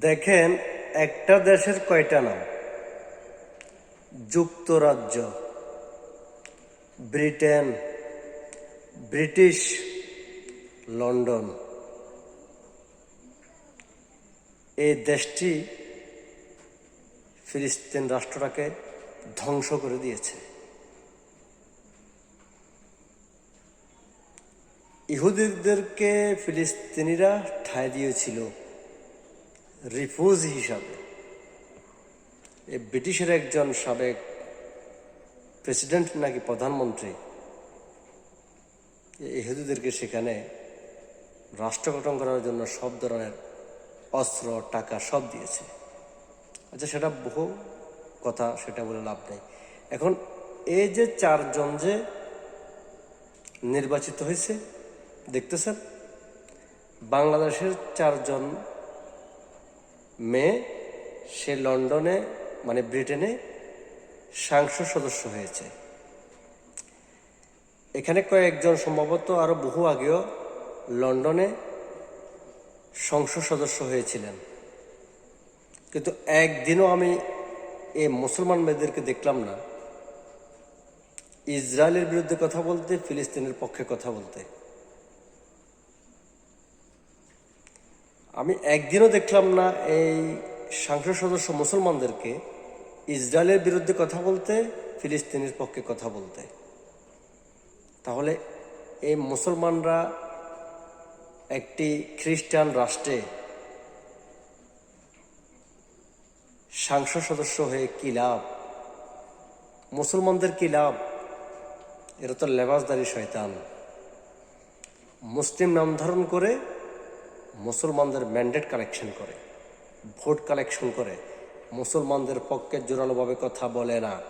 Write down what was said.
দেখেন, একটা দেশের কয়টা নাম? যুক্তরাজ্য, ব্রিটেন, ব্রিটিশ, লন্ডন। এই দেশটি ফিলিস্তিন রাষ্ট্রটাকে ধ্বংস করে দিয়েছে। ইহুদিদেরকে ফিলিস্তিনিরা ঠাঁই দিয়েছিল। রিফিউজ হিসাবে। এই ব্রিটিশের একজন সাবেক প্রেসিডেন্ট নাকি প্রধানমন্ত্রী ইহুদিদেরকে সেখানে রাষ্ট্র গঠন করার জন্য সব ধরনের অস্ত্র, টাকা সব দিয়েছে। আচ্ছা সেটা বহু কথা, সেটা বলে লাভ নেই। এখন এই যে চারজন যে নির্বাচিত হয়েছে, দেখতেছেন? বাংলাদেশের চারজন মেয়ে সে লন্ডনে মানে ব্রিটেনে সাংসদ সদস্য হয়েছে। এখানে কয়েকজন সম্ভবত আরও বহু আগেও লন্ডনে সংসদ সদস্য হয়েছিলেন। কিন্তু একদিনও আমি এই মুসলমান মেয়েদেরকে দেখলাম না। ইসরায়েলের বিরুদ্ধে কথা বলতে, ফিলিস্তিনের পক্ষে কথা বলতে। আমি একদিনও দেখলাম না এই সংসদ সদস্য মুসলমানদেরকে ইসরায়েলের বিরুদ্ধে কথা বলতে, ফিলিস্তিনের পক্ষে কথা বলতে। তাহলে এই মুসলমানরা একটি খ্রিস্টান রাষ্ট্রে সাংসদ সদস্য হয়ে কি লাভ? মুসলমানদের কি লাভ? এরা তো লেবাসদারি শয়তান। মুসলিম নাম ধারণ করে মুসলমানদের ম্যান্ডেট কালেকশন করে ভোট কালেকশন করে মুসলমানদের পক্ষে জোরালোভাবে কথা বলে না।